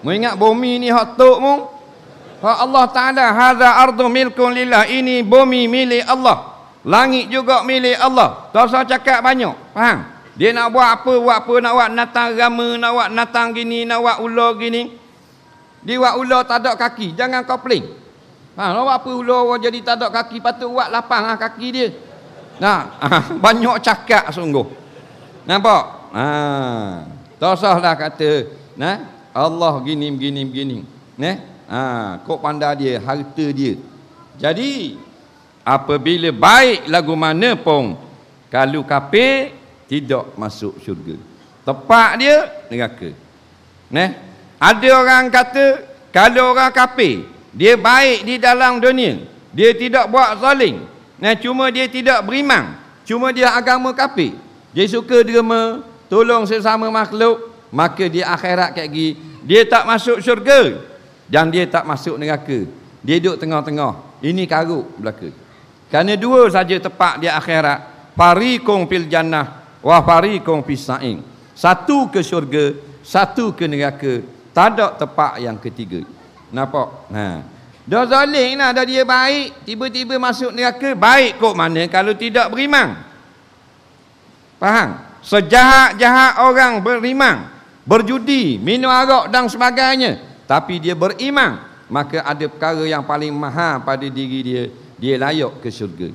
Mengingat bumi ni hak tok mu. Hak Allah Taala hadza ardu milkun lillah. Ini bumi milik Allah. Langit juga milik Allah. Tak usah cakap banyak. Faham? Dia nak buat apa, buat apa, nak buat natang rama, nak buat natang gini, nak buat ular gini. Dia buat ular tak ada kaki. Jangan kau peling. Ha, nak buat apa ular jadi tak ada kaki, patut buat lapang lah kaki dia. Nah, banyak cakap sungguh. Nampak? Ha, tak usahlah kata, nah, Allah gini begini begini. Neh? Ha, kok pandai dia harta dia. Jadi apabila baik lagu mana pun kalau kafir tidak masuk syurga. Tepat dia neraka. Neh? Ada orang kata kalau orang kafir dia baik di dalam dunia, dia tidak buat zalim. Nah, cuma dia tidak beriman. Cuma dia agama kafir. Dia suka derma, tolong sesama makhluk, maka di akhirat kayak gini dia tak masuk syurga dan dia tak masuk neraka. Dia duduk tengah-tengah. Ini karuk belaka. Kerana dua saja tepat di akhirat fariqum fil jannah wa fariqum fis sa'in. Satu ke syurga satu ke neraka. Tak ada tepat yang ketiga. Nampak? Ha. Dah zalim lah dah dia baik tiba-tiba masuk neraka baik kok mana kalau tidak beriman. Faham? Sejahat-jahat orang beriman berjudi minum arak dan sebagainya. Tapi dia beriman maka ada perkara yang paling mahal pada diri dia dia layak ke syurga.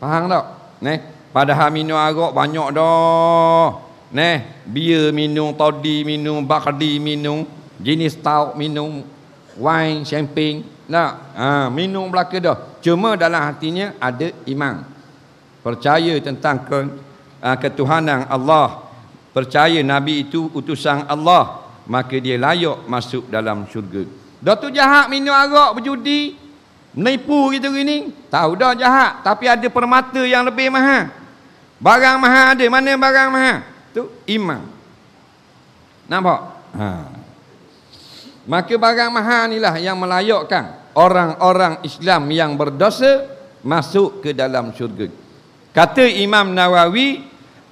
Faham tak? Neh padahal minum arak banyak dah. Neh bia minum toddy minum bakardi minum jenis tau minum wine champagne nak ha, minum belaka dah. Cuma dalam hatinya ada iman. Percaya tentang ke uh, ketuhanan Allah percaya Nabi itu utusan Allah maka dia layak masuk dalam syurga. Dah tu jahat minum arak berjudi menipu gitu gini. Tahu dah jahat tapi ada permata yang lebih mahal. Barang mahal ada mana barang mahal? Tu iman. Nampak? Ha. maka barang mahal inilah yang melayakkan orang-orang Islam yang berdosa masuk ke dalam syurga. Kata Imam Nawawi,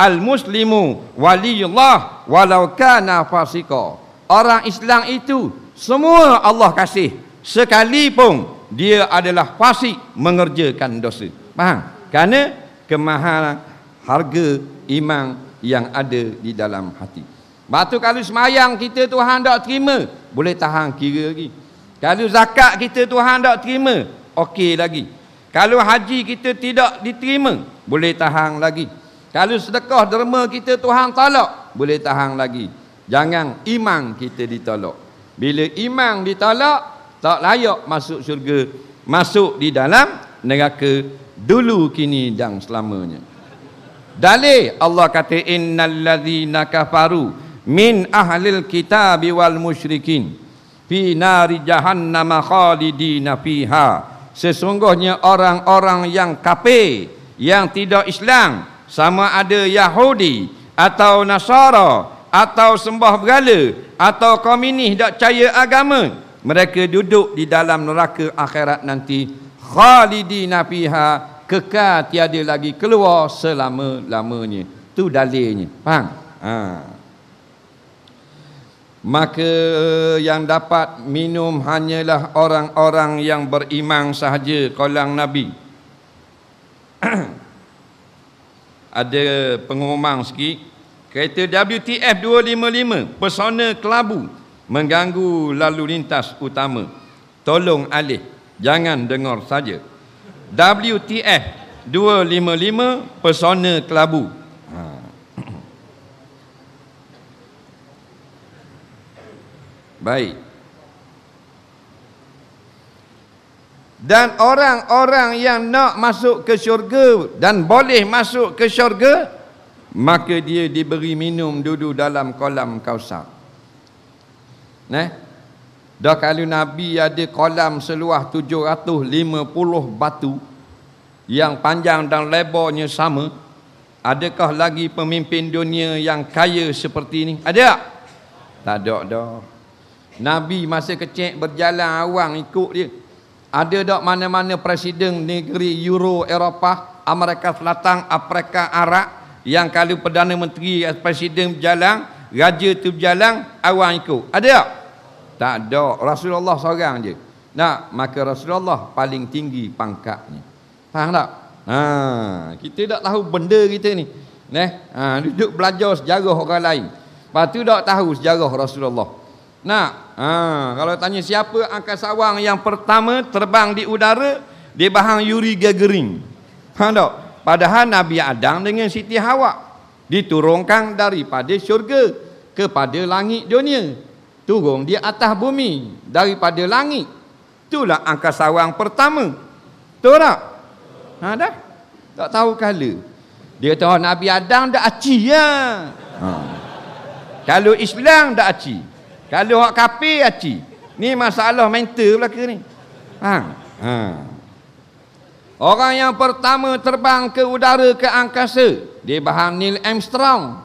Al-Muslimu waliyullah walau kana fasika. Orang Islam itu semua Allah kasih sekalipun dia adalah fasik mengerjakan dosa. Faham? Kerana kemahalan harga iman yang ada di dalam hati. Batu kalau semayang kita Tuhan tak terima, boleh tahan kira lagi. Kalau zakat kita Tuhan tak terima, okey lagi. Kalau haji kita tidak diterima, boleh tahan lagi. Kalau sedekah derma kita Tuhan tolak, boleh tahan lagi. Jangan iman kita ditolak. Bila iman ditolak, tak layak masuk syurga. Masuk di dalam neraka dulu kini dan selamanya. Dalil Allah kata innal ladzina kafaru min ahlil kitabi wal musyrikin fi nari jahannam khalidina fiha sesungguhnya orang-orang yang kafir yang tidak Islam sama ada Yahudi atau Nasara atau sembah berhala atau komunis tak percaya agama mereka duduk di dalam neraka akhirat nanti khalidina fiha kekal tiada lagi keluar selama-lamanya. Tu dalilnya. Faham? Ha. Maka yang dapat minum hanyalah orang-orang yang beriman sahaja kolang Nabi ada pengumuman sikit. Kereta WTF 255 pesona kelabu mengganggu lalu lintas utama. Tolong alih jangan dengar saja. WTF 255 pesona kelabu. Baik. Dan orang-orang yang nak masuk ke syurga dan boleh masuk ke syurga, maka dia diberi minum duduk dalam kolam kausar. Nah, dah kalau Nabi ada kolam seluas 750 batu yang panjang dan lebarnya sama, adakah lagi pemimpin dunia yang kaya seperti ini? Ada tak? Tak ada dah. Nabi masa kecil berjalan awang ikut dia. Ada tak mana-mana presiden negeri Euro, Eropah, Amerika Selatan, Afrika, Arab yang kalau Perdana Menteri, presiden berjalan, raja tu berjalan, awang ikut. Ada tak? Tak ada. Rasulullah seorang je. Nak, maka Rasulullah paling tinggi pangkatnya. Faham tak? Ha, kita tak tahu benda kita ni. Neh, ha, duduk belajar sejarah orang lain. Lepas tu tak tahu sejarah Rasulullah. Nak, ha, kalau tanya siapa angkasawang yang pertama terbang di udara, dia bahang Yuri Gagarin. Faham tak? Padahal Nabi Adam dengan Siti Hawa diturunkan daripada syurga kepada langit dunia. Turun di atas bumi daripada langit. Itulah angkasawang pertama. Tahu tak? Ha dah? Tak tahu kala. Dia kata oh, Nabi Adam dah aci ya. Ha. Kalau Islam dah aci. Kalau hak kafir aci. Ni masalah mental belaka ni. Ha. Ha. Orang yang pertama terbang ke udara ke angkasa, dia bahan Neil Armstrong.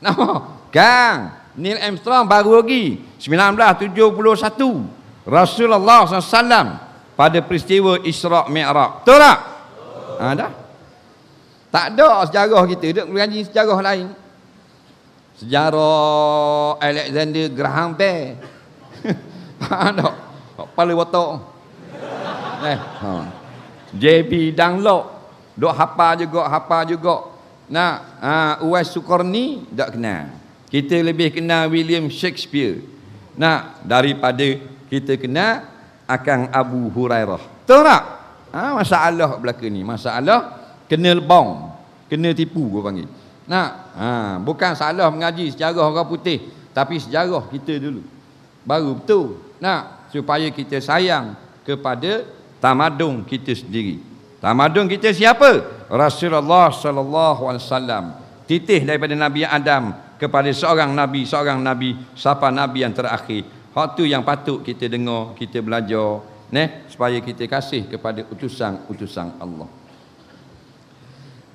Nama? Kang. Neil Armstrong baru lagi 1971. Rasulullah SAW pada peristiwa Isra' Mi'raj. Betul tak? Ha, dah. Tak ada sejarah kita. Duk mengaji sejarah lain. Sejarah Alexander Graham Bell. Faham tak? Kepala watak. Eh, ha. JB Dunlop. Duk hapa juga, hapa juga. Nak, ha, Uwais Sukorni, tak kenal. Kita lebih kenal William Shakespeare. Nak, daripada kita kena akan Abu Hurairah. Tahu tak? Ha, masalah belaka ni. Masalah kena lebong. Kena tipu gua panggil. Nak? Ha, bukan salah mengaji sejarah orang putih. Tapi sejarah kita dulu. Baru betul. Nak? Supaya kita sayang kepada tamadun kita sendiri. Tamadun kita siapa? Rasulullah sallallahu alaihi wasallam. Titih daripada Nabi Adam kepada seorang nabi, seorang nabi, siapa nabi yang terakhir Waktu yang patut kita dengar, kita belajar, ne, supaya kita kasih kepada utusan-utusan Allah.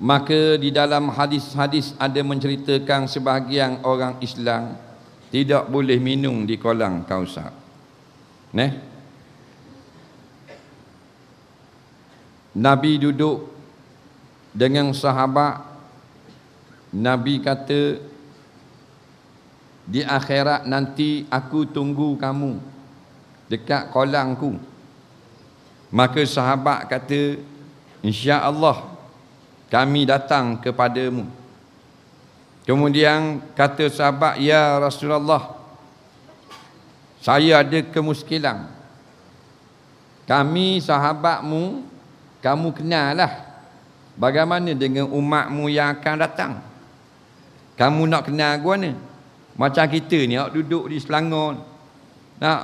Maka di dalam hadis-hadis ada menceritakan sebahagian orang Islam tidak boleh minum di kolam kausar. Ne? Nabi duduk dengan sahabat Nabi kata di akhirat nanti aku tunggu kamu dekat kolangku maka sahabat kata insya-Allah kami datang kepadamu kemudian kata sahabat ya Rasulullah saya ada kemuskilan kami sahabatmu kamu kenallah bagaimana dengan umatmu yang akan datang kamu nak kenal gua ni macam kita ni awak duduk di Selangor. Nak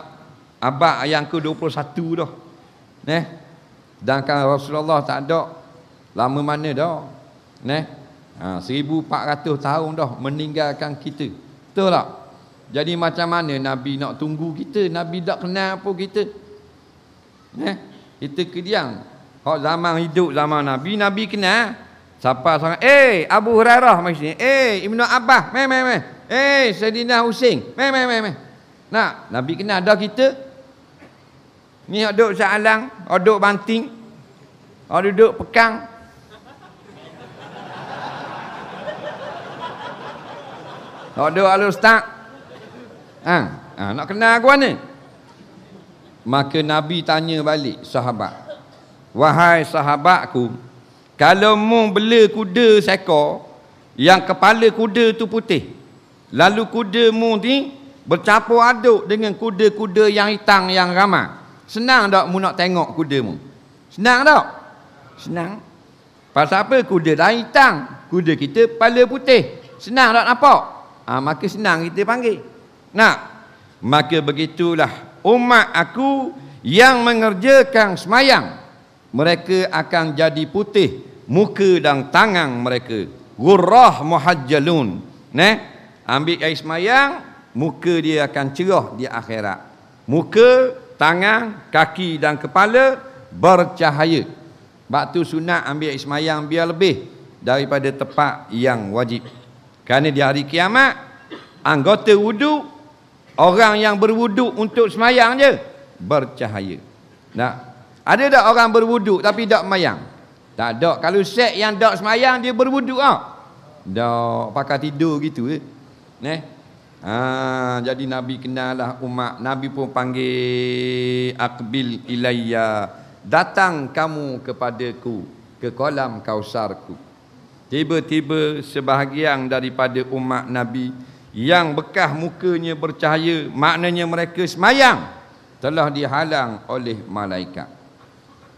abad yang ke-21 dah. Neh. Sedangkan Rasulullah tak ada lama mana dah. Neh. Ha, 1400 tahun dah meninggalkan kita. Betul tak? Jadi macam mana Nabi nak tunggu kita? Nabi tak kenal apa kita. Neh. Kita kediang. Hak zaman hidup zaman Nabi, Nabi kenal. Siapa sangat? Eh, Abu Hurairah sini. Eh, Ibnu Abbas, meh meh meh. Eh, Sayyidina Husin. Meh, meh, meh, meh. Nak, Nabi kenal dah kita. Ni duduk sealang, duduk banting. Duduk pekang. Duduk alus tak. Ha, ha, nak kenal aku ni. Maka Nabi tanya balik sahabat. Wahai sahabatku, kalau mu bela kuda seekor, yang kepala kuda tu putih, Lalu kudamu ni bercampur aduk dengan kuda-kuda yang hitam yang ramai. Senang tak mu nak tengok kudamu? Senang tak? Senang. Pasal apa? Kuda dah hitam. Kuda kita kepala putih. Senang tak nampak? Ha, maka senang kita panggil. Nak? Maka begitulah umat aku yang mengerjakan semayang. Mereka akan jadi putih muka dan tangan mereka. Gurrah muhajjalun. Nah, ambil air semayang muka dia akan cerah di akhirat muka tangan kaki dan kepala bercahaya sebab tu sunat ambil air semayang biar lebih daripada tempat yang wajib kerana di hari kiamat anggota wudu orang yang berwudu untuk semayang je bercahaya nah ada tak orang berwudu tapi tak semayang tak ada kalau set yang tak semayang dia berwudu ah tak pakai tidur gitu eh Neh. Ha, jadi Nabi kenalah umat. Nabi pun panggil akbil ilayya. Datang kamu kepadaku ke kolam kausarku. Tiba-tiba sebahagian daripada umat Nabi yang bekah mukanya bercahaya, maknanya mereka semayang telah dihalang oleh malaikat.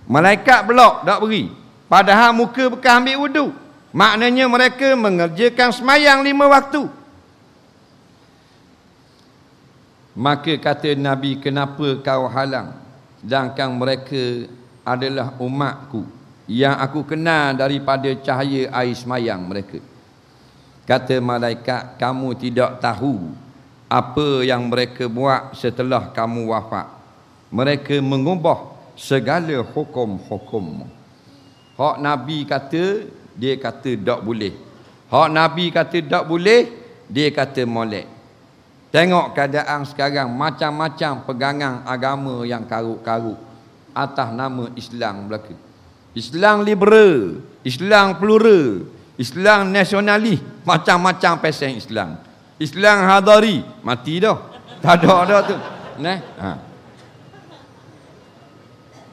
Malaikat belok tak beri. Padahal muka bekah ambil wudu. Maknanya mereka mengerjakan semayang lima waktu. Maka kata Nabi, kenapa kau halang? Sedangkan mereka adalah umatku yang aku kenal daripada cahaya air semayang mereka. Kata malaikat, kamu tidak tahu apa yang mereka buat setelah kamu wafat. Mereka mengubah segala hukum-hukum. Hak Nabi kata, dia kata tak boleh. Hak Nabi kata tak boleh, dia kata molek. Tengok keadaan sekarang macam-macam pegangan agama yang karuk-karuk atas nama Islam belaka. Islam liberal, Islam plural, Islam nasionalis, macam-macam pesen Islam. Islam hadari, mati dah. Tak ada dah tu. Nah, ha.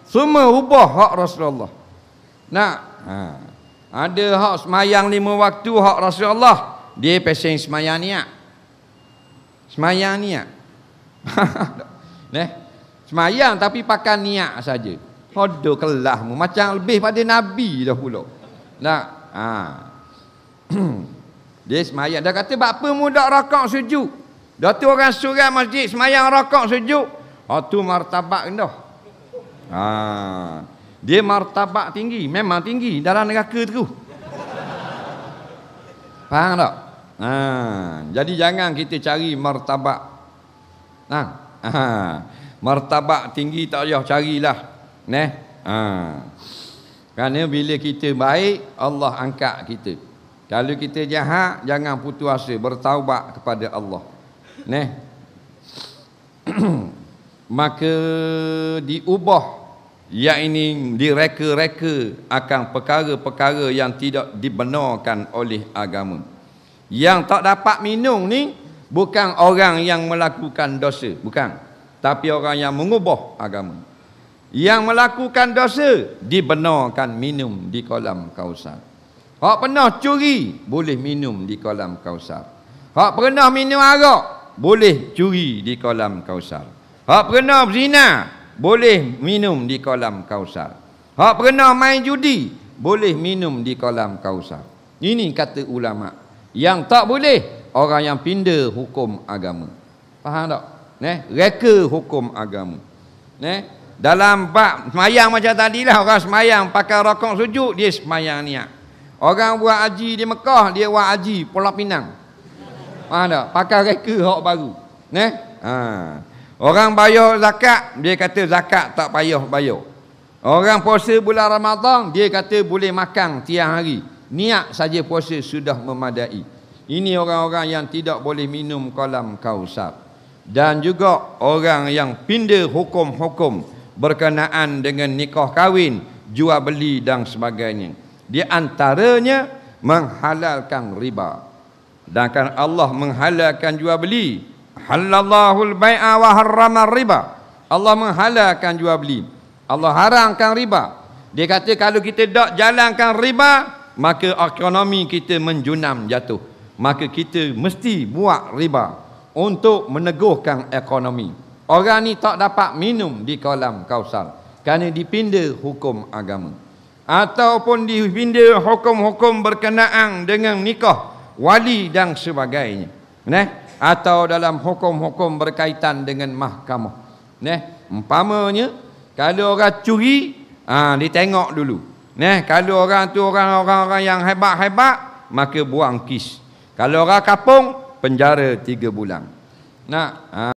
Semua ubah hak Rasulullah. Nak, ha. Ada hak semayang lima waktu hak Rasulullah. Dia pesen semayang niat. Semayang niat. Neh. Semayang tapi pakai niat saja. Hodoh kelahmu macam lebih pada nabi dah pula. Nak. Ha. Dia semayang dah kata apa mudak rakaat sujud. Dah tu orang surat masjid semayang rakaat sujud. Ha tu martabat dah. Ha. Dia martabat tinggi, memang tinggi dalam neraka tu. Faham tak? Ha, jadi jangan kita cari martabak. Ha, ha, martabak tinggi tak payah carilah. Neh. Ha. Kerana bila kita baik, Allah angkat kita. Kalau kita jahat, jangan putus asa, bertaubat kepada Allah. Neh. Maka diubah yang ini direka-reka akan perkara-perkara yang tidak dibenarkan oleh agama. Yang tak dapat minum ni bukan orang yang melakukan dosa, bukan. Tapi orang yang mengubah agama. Yang melakukan dosa dibenarkan minum di kolam kausar. Hak pernah curi boleh minum di kolam kausar. Hak pernah minum arak boleh curi di kolam kausar. Hak pernah berzina boleh minum di kolam kausar. Hak pernah main judi boleh minum di kolam kausar. Ini kata ulama' Yang tak boleh orang yang pindah hukum agama. Faham tak? Neh, reka hukum agama. Neh, dalam bab semayang macam tadi lah orang semayang pakai rokok sujud dia semayang niat. Orang buat haji di Mekah dia buat haji Pulau Pinang. Tak? Pakai reka hak baru. Neh? Ha. Orang bayar zakat, dia kata zakat tak payah bayar. Orang puasa bulan Ramadan, dia kata boleh makan tiang hari. Niat saja puasa sudah memadai. Ini orang-orang yang tidak boleh minum kolam kausar. Dan juga orang yang pindah hukum-hukum berkenaan dengan nikah kahwin, jual beli dan sebagainya. Di antaranya menghalalkan riba. Dan kan Allah menghalalkan jual beli. Halallahu al-bai'a wa harrama riba. Allah menghalalkan jual beli. Allah haramkan riba. Dia kata kalau kita tak jalankan riba, maka ekonomi kita menjunam jatuh. Maka kita mesti buat riba untuk meneguhkan ekonomi. Orang ni tak dapat minum di kolam kausar kerana dipindah hukum agama. Ataupun dipindah hukum-hukum berkenaan dengan nikah, wali dan sebagainya. Nah, atau dalam hukum-hukum berkaitan dengan mahkamah. Nah, umpamanya kalau orang curi, ah ha, ditengok dulu. Nah, kalau orang tu orang-orang yang hebat-hebat, maka buang kis. Kalau orang kapung, penjara tiga bulan. Nak, ha.